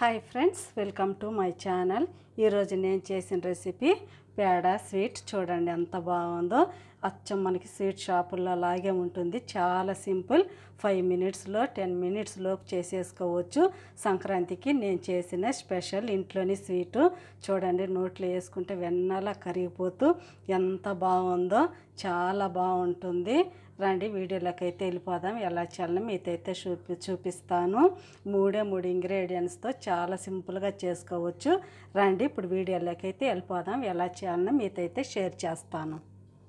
Hi friends welcome to my channel. ఈరోజు నేను చేసిన రెసిపీ పేడ స్వీట్. చూడండి ఎంత బాగుందో. అచ్చం మనకి స్వీట్ షాపుల్లో లాగే ఉంటుంది. చాలా సింపుల్. ఫైవ్ మినిట్స్లో టెన్ మినిట్స్ లోపు చేసేసుకోవచ్చు. సంక్రాంతికి నేను చేసిన స్పెషల్ ఇంట్లోని స్వీటు. చూడండి నోట్లో వేసుకుంటే వెన్నలా కరిగిపోతూ ఎంత బాగుందో. చాలా బాగుంటుంది. రండి వీడియోలోకి అయితే వెళ్ళిపోదాం. ఎలా చేయాలని మీతైతే చూపి చూపిస్తాను. మూడే మూడు ఇంగ్రీడియంట్స్తో చాలా సింపుల్గా చేసుకోవచ్చు. రండి ఇప్పుడు వీడియోలోకి అయితే వెళ్ళిపోదాం. ఎలా చేయాలని మీతైతే షేర్ చేస్తాను.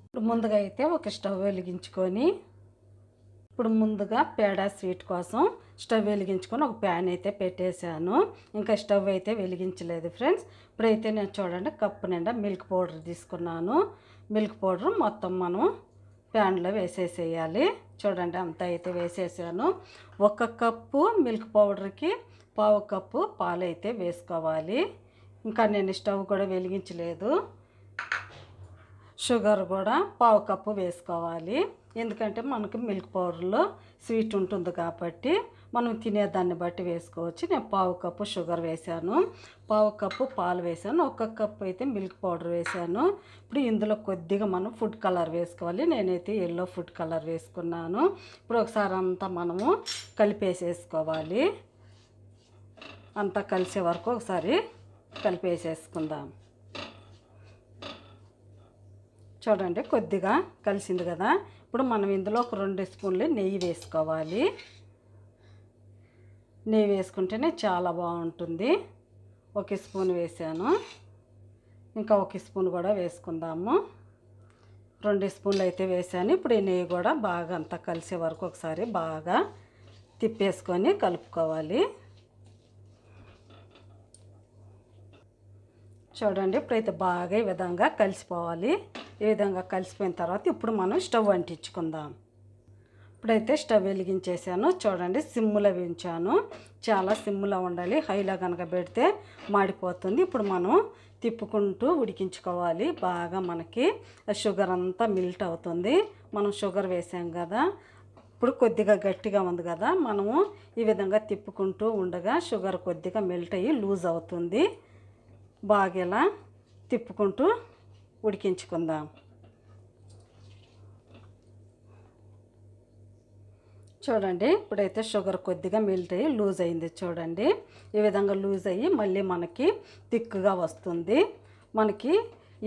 ఇప్పుడు ముందుగా అయితే ఒక స్టవ్ వెలిగించుకొని ఇప్పుడు ముందుగా పేడా స్వీట్ కోసం స్టవ్ వెలిగించుకొని ఒక ప్యాన్ అయితే పెట్టేశాను. ఇంకా స్టవ్ అయితే వెలిగించలేదు ఫ్రెండ్స్. ఇప్పుడైతే నేను చూడండి కప్పు నిండా మిల్క్ పౌడర్ తీసుకున్నాను. మిల్క్ పౌడర్ మొత్తం మనం ప్యాన్లో వేసేసేయాలి. చూడండి అంతా అయితే వేసేసాను. ఒక కప్పు మిల్క్ పౌడర్కి పావు కప్పు పాలు అయితే వేసుకోవాలి. ఇంకా నేను స్టవ్ కూడా వెలిగించలేదు. షుగర్ కూడా పావు కప్పు వేసుకోవాలి. ఎందుకంటే మనకి మిల్క్ పౌడర్లో స్వీట్ ఉంటుంది కాబట్టి మనం తినేదాన్ని బట్టి వేసుకోవచ్చు. నేను పావు కప్పు షుగర్ వేశాను. పావు కప్పు పాలు వేశాను. ఒక కప్పు అయితే మిల్క్ పౌడర్ వేశాను. ఇప్పుడు ఇందులో కొద్దిగా మనం ఫుడ్ కలర్ వేసుకోవాలి. నేనైతే ఎల్లో ఫుడ్ కలర్ వేసుకున్నాను. ఇప్పుడు ఒకసారి అంతా మనము కలిపేసేసుకోవాలి. అంతా కలిసే వరకు ఒకసారి కలిపేసేసుకుందాం. చూడండి కొద్దిగా కలిసింది కదా. ఇప్పుడు మనం ఇందులో ఒక రెండు స్పూన్లు నెయ్యి వేసుకోవాలి. నెయ్యి వేసుకుంటేనే చాలా బాగుంటుంది. ఒక స్పూన్ వేసాను. ఇంకా ఒక స్పూన్ కూడా వేసుకుందాము. రెండు స్పూన్లు అయితే వేసాను. ఇప్పుడు ఈ నెయ్యి కూడా బాగా అంతా కలిసే వరకు ఒకసారి బాగా తిప్పేసుకొని కలుపుకోవాలి. చూడండి ఇప్పుడైతే బాగా ఈ విధంగా కలిసిపోవాలి. ఈ విధంగా కలిసిపోయిన తర్వాత ఇప్పుడు మనం స్టవ్ అంటించుకుందాం. ఇప్పుడైతే స్టవ్ వెలిగించేసాను. చూడండి సిమ్ములో వేయించాను. చాలా సిమ్ములో ఉండాలి. హైలో కనుక పెడితే మాడిపోతుంది. ఇప్పుడు మనం తిప్పుకుంటూ ఉడికించుకోవాలి. బాగా మనకి షుగర్ అంతా మిల్ట్ అవుతుంది. మనం షుగర్ వేసాం కదా. ఇప్పుడు కొద్దిగా గట్టిగా ఉంది కదా. మనము ఈ విధంగా తిప్పుకుంటూ ఉండగా షుగర్ కొద్దిగా మెల్ట్ అయ్యి లూజ్ అవుతుంది. బాగా ఇలా తిప్పుకుంటూ ఉడికించుకుందాం. చూడండి ఇప్పుడైతే షుగర్ కొద్దిగా మెల్ట్ అయ్యి లూజ్ అయింది చూడండి. ఈ విధంగా లూజ్ అయ్యి మళ్ళీ మనకి థిక్గా వస్తుంది. మనకి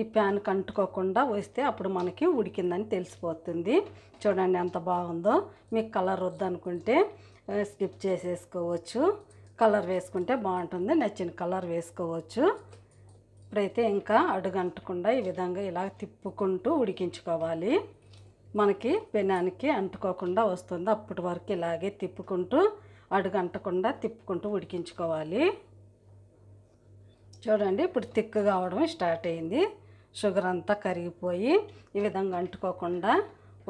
ఈ ప్యాన్ కంటుకోకుండా వస్తే అప్పుడు మనకి ఉడికిందని తెలిసిపోతుంది. చూడండి ఎంత బాగుందో. మీకు కలర్ వద్దనుకుంటే స్కిప్ చేసేసుకోవచ్చు. కలర్ వేసుకుంటే బాగుంటుంది. నచ్చిన కలర్ వేసుకోవచ్చు. ఇప్పుడైతే ఇంకా అడుగంటకుండా ఈ విధంగా ఇలా తిప్పుకుంటూ ఉడికించుకోవాలి. మనకి పెనానికి అంటుకోకుండా వస్తుంది. అప్పటి వరకు ఇలాగే తిప్పుకుంటూ అడుగంటకుండా తిప్పుకుంటూ ఉడికించుకోవాలి. చూడండి ఇప్పుడు తిక్కు కావడం స్టార్ట్ అయింది. షుగర్ అంతా కరిగిపోయి ఈ విధంగా అంటుకోకుండా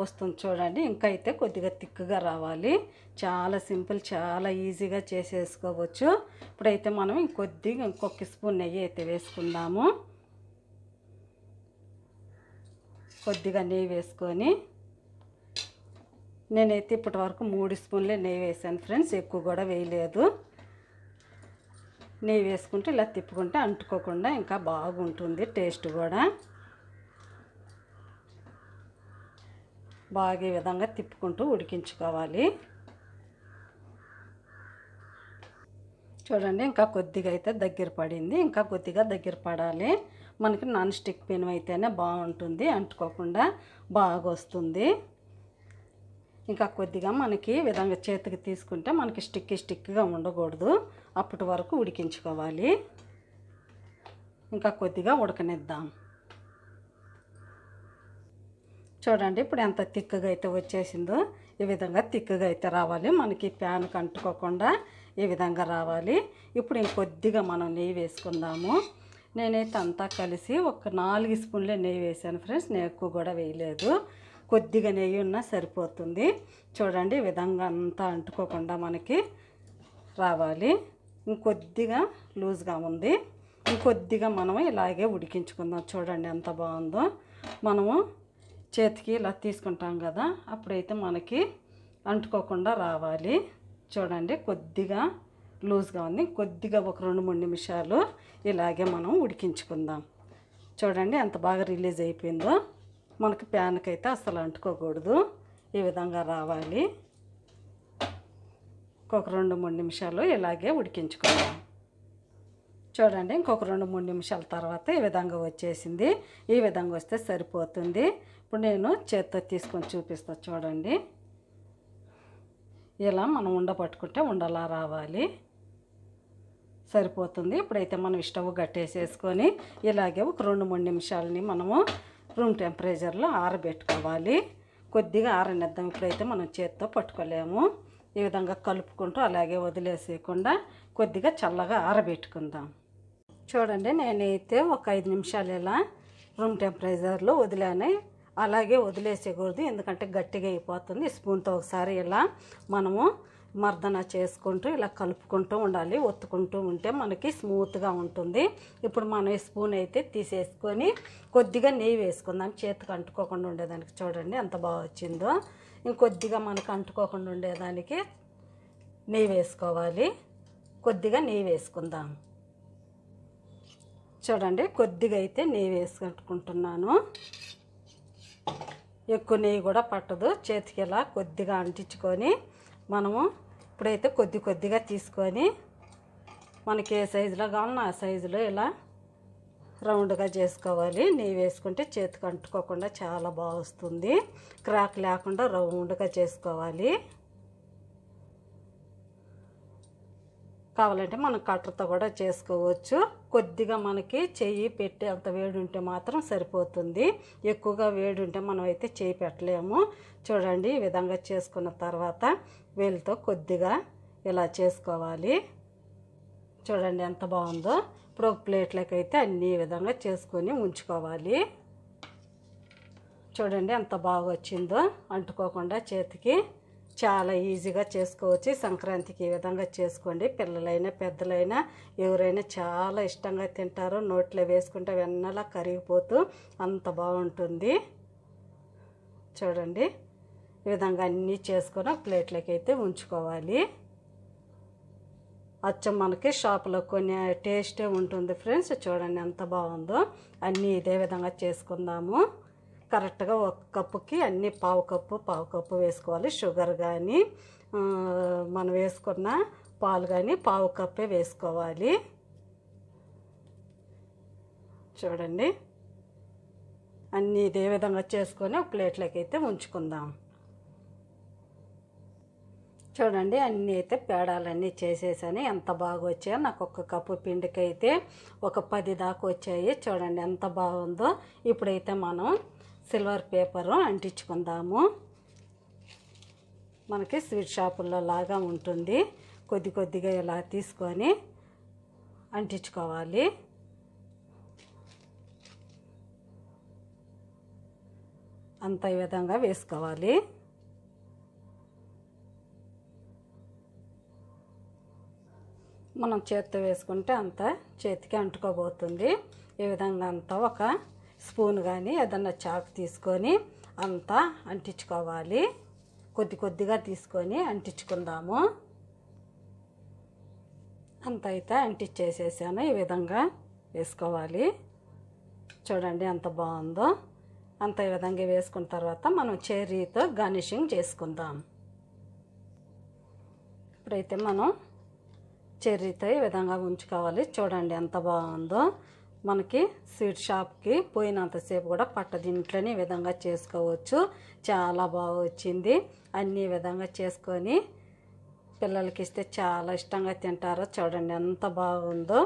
వస్తుంది చూడండి. ఇంకా అయితే కొద్దిగా తిక్కుగా రావాలి. చాలా సింపుల్ చాలా ఈజీగా చేసేసుకోవచ్చు. ఇప్పుడైతే మనం ఇంకొద్దిగా ఇంకొక స్పూన్ నెయ్యి అయితే వేసుకుందాము. కొద్దిగా నెయ్యి వేసుకొని నేనైతే ఇప్పటి వరకు మూడు స్పూన్లే నెయ్యి వేసాను ఫ్రెండ్స్. ఎక్కువ కూడా వేయలేదు. నెయ్యి వేసుకుంటే ఇలా తిప్పుకుంటే అంటుకోకుండా ఇంకా బాగుంటుంది టేస్ట్ కూడా. బాగా విధంగా తిప్పుకుంటూ ఉడికించుకోవాలి. చూడండి ఇంకా కొద్దిగా అయితే దగ్గర పడింది. ఇంకా కొద్దిగా దగ్గర పడాలి. మనకి నాన్ స్టిక్ పెన్ అయితేనే బాగుంటుంది అంటుకోకుండా బాగా వస్తుంది ఇంకా కొద్దిగా మనకి ఈ విధంగా చేతికి తీసుకుంటే మనకి స్టిక్ స్టిక్గా ఉండకూడదు. అప్పటి వరకు ఉడికించుకోవాలి. ఇంకా కొద్దిగా ఉడకనిద్దాం. చూడండి ఇప్పుడు ఎంత తిక్కుగా అయితే వచ్చేసిందో ఈ విధంగా తిక్కుగా అయితే రావాలి. మనకి ప్యాన్కి అంటుకోకుండా ఈ విధంగా రావాలి. ఇప్పుడు ఇంకొద్దిగా మనం నెయ్యి వేసుకుందాము. నేనైతే అంతా కలిసి ఒక నాలుగు స్పూన్లే నెయ్యి వేసాను ఫ్రెండ్స్. నేను ఎక్కువ కూడా వేయలేదు. కొద్దిగా నెయ్యి ఉన్నా సరిపోతుంది. చూడండి విధంగా అంతా అంటుకోకుండా మనకి రావాలి. ఇంకొద్దిగా లూజ్గా ఉంది. ఇంకొద్దిగా మనం ఇలాగే ఉడికించుకుందాం. చూడండి ఎంత బాగుందో. మనము చేతికి ఇలా తీసుకుంటాం కదా అప్పుడైతే మనకి అంటుకోకుండా రావాలి. చూడండి కొద్దిగా లూజ్గా ఉంది. కొద్దిగా ఒక రెండు మూడు నిమిషాలు ఇలాగే మనం ఉడికించుకుందాం. చూడండి ఎంత బాగా రిలీజ్ అయిపోయిందో. మనకి ప్యాన్కి అయితే అసలు అంటుకోకూడదు. ఈ విధంగా రావాలి. ఇంకొక రెండు మూడు నిమిషాలు ఇలాగే ఉడికించుకుందాం చూడండి ఇంకొక రెండు మూడు నిమిషాల తర్వాత ఈ విధంగా వచ్చేసింది. ఈ విధంగా వస్తే సరిపోతుంది. ఇప్పుడు నేను చేత్తో తీసుకొని చూపిస్తా చూడండి. ఇలా మనం ఉండ పట్టుకుంటే ఉండలా రావాలి. సరిపోతుంది. ఇప్పుడైతే మనం స్టవ్ గట్టేసేసుకొని ఇలాగే ఒక రెండు మూడు నిమిషాలని మనము రూమ్ టెంపరేచర్లో ఆరబెట్టుకోవాలి. కొద్దిగా ఆరనిద్దాం. ఇప్పుడైతే మనం చేత్తో పట్టుకోలేము. ఈ విధంగా కలుపుకుంటూ అలాగే వదిలేసేయకుండా కొద్దిగా చల్లగా ఆరబెట్టుకుందాం. చూడండి నేనైతే ఒక ఐదు నిమిషాలు ఇలా రూమ్ టెంపరేచర్లో వదిలాను అలాగే వదిలేసేయకూడదు. ఎందుకంటే గట్టిగా అయిపోతుంది. స్పూన్తో ఒకసారి ఇలా మనము మర్దన చేసుకుంటూ ఇలా కలుపుకుంటూ ఉండాలి ఒత్తుకుంటూ ఉంటే మనకి స్మూత్గా ఉంటుంది. ఇప్పుడు మనం ఈ స్పూన్ అయితే తీసేసుకొని కొద్దిగా నెయ్యి వేసుకుందాం. చేతికి అంటుకోకుండా ఉండేదానికి చూడండి ఎంత బాగా వచ్చిందో. ఇంకొద్దిగా మనకు అంటుకోకుండా ఉండేదానికి నెయ్యి వేసుకోవాలి. కొద్దిగా నెయ్యి వేసుకుందాం. చూడండి కొద్దిగా అయితే నెయ్యి వేసుకుంటున్నాను. ఎక్కువ నెయ్యి కూడా పట్టదు. చేతికి ఇలా కొద్దిగా అంటించుకొని మనము ఇప్పుడైతే కొద్ది కొద్దిగా తీసుకొని మనకి ఏ సైజులో కావాలన్నా ఆ సైజులో ఇలా రౌండ్గా చేసుకోవాలి. నెయ్యి వేసుకుంటే చేతికి అంటుకోకుండా చాలా బాగా వస్తుంది. క్రాక్ లేకుండా రౌండ్గా చేసుకోవాలి. కావాలంటే మనం కట్టర్తో కూడా చేసుకోవచ్చు. కొద్దిగా మనకి చెయ్యి పెట్టే అంత వేడి ఉంటే మాత్రం సరిపోతుంది. ఎక్కువగా వేడి ఉంటే మనం అయితే చేయి పెట్టలేము. చూడండి ఈ విధంగా చేసుకున్న తర్వాత వేలితో కొద్దిగా ఇలా చేసుకోవాలి. చూడండి ఎంత బాగుందో. ఇప్పుడు ఒక ప్లేట్లోకి అయితే అన్ని విధంగా చేసుకొని ఉంచుకోవాలి. చూడండి ఎంత బాగా వచ్చిందో. అంటుకోకుండా చేతికి చాలా ఈజీగా చేసుకోవచ్చు. సంక్రాంతికి ఈ విధంగా చేసుకోండి. పిల్లలైనా పెద్దలైనా ఎవరైనా చాలా ఇష్టంగా తింటారు. నోట్లో వేసుకుంటే వెన్నలా కరిగిపోతూ అంత బాగుంటుంది. చూడండి. ఈ విధంగా అన్నీ చేసుకొని ప్లేట్లోకి అయితే ఉంచుకోవాలి. అచ్చం మనకి షాపులో కొన్ని టేస్టే ఉంటుంది ఫ్రెండ్స్. చూడండి ఎంత బాగుందో. అన్నీ ఇదే విధంగా చేసుకుందాము. కరెక్ట్గా ఒక కప్పుకి అన్ని పావు కప్పు పావు కప్పు వేసుకోవాలి. షుగర్ కానీ మనం వేసుకున్న పాలు కానీ పావు కప్పే వేసుకోవాలి. చూడండి. అన్నీ ఇదే విధంగా చేసుకొని ఒక ప్లేట్లోకి అయితే ఉంచుకుందాం. చూడండి అన్నీ అయితే పేడాలన్నీ చేసేసాను. ఎంత బాగా వచ్చాయో నాకు ఒక కప్పు పిండికి అయితే ఒక పది దాకా వచ్చాయి. చూడండి ఎంత బాగుందో. ఇప్పుడైతే మనం సిల్వర్ పేపరు అంటించుకుందాము. మనకి స్వీట్ షాపుల్లో లాగా ఉంటుంది. కొద్ది కొద్దిగా ఇలా తీసుకొని అంటించుకోవాలి. అంత ఈ విధంగా వేసుకోవాలి. మనం చేత్తో వేసుకుంటే అంత చేతికి అంటుకోబోతుంది. ఈ విధంగా అంతా ఒక స్పూన్ కానీ ఏదన్నా చాకు తీసుకొని అంతా అంటించుకోవాలి. కొద్ది కొద్దిగా తీసుకొని అంటించుకుందాము. అంత అయితే అంటించేసేసాను. ఈ విధంగా వేసుకోవాలి. చూడండి ఎంత బాగుందో. అంత ఈ విధంగా వేసుకున్న తర్వాత మనం చెర్రీతో గార్నిషింగ్ చేసుకుందాం. ఇప్పుడైతే మనం చెర్రీతో ఈ విధంగా ఉంచుకోవాలి. చూడండి ఎంత బాగుందో. మనకి స్వీట్ షాప్కి పోయినంతసేపు కూడా పట్టదు. ఇంట్లోనే విధంగా చేసుకోవచ్చు. చాలా బాగా వచ్చింది. అన్ని విధంగా చేసుకొని పిల్లలకి ఇస్తే చాలా ఇష్టంగా తింటారు. చూడండి ఎంత బాగుందో.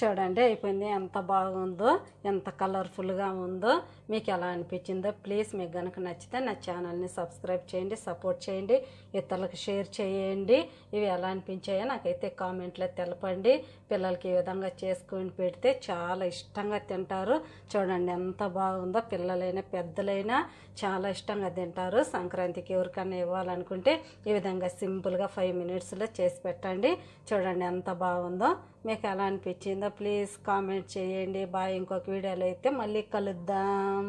చూడండి అయిపోయింది. ఎంత బాగుందో ఎంత కలర్ఫుల్గా ఉందో మీకు ఎలా అనిపించిందో ప్లీజ్ మీకు కనుక నచ్చితే నా ఛానల్ని సబ్స్క్రైబ్ చేయండి సపోర్ట్ చేయండి ఇతరులకు షేర్ చేయండి. ఇవి ఎలా అనిపించాయో నాకైతే కామెంట్లో తెలపండి. పిల్లలకి ఈ విధంగా చేసుకొని పెడితే చాలా ఇష్టంగా తింటారు. చూడండి ఎంత బాగుందో పిల్లలైనా పెద్దలైనా చాలా ఇష్టంగా తింటారు. సంక్రాంతికి ఎవరికైనా ఇవ్వాలనుకుంటే ఈ విధంగా సింపుల్గా ఫైవ్ మినిట్స్లో చేసి పెట్టండి. చూడండి ఎంత బాగుందో. మీకు ఎలా అనిపించిందో ప్లీజ్ కామెంట్ చేయండి. బాయ్ ఇంకొక వీడియోలో అయితే మళ్ళీ కలుద్దాం.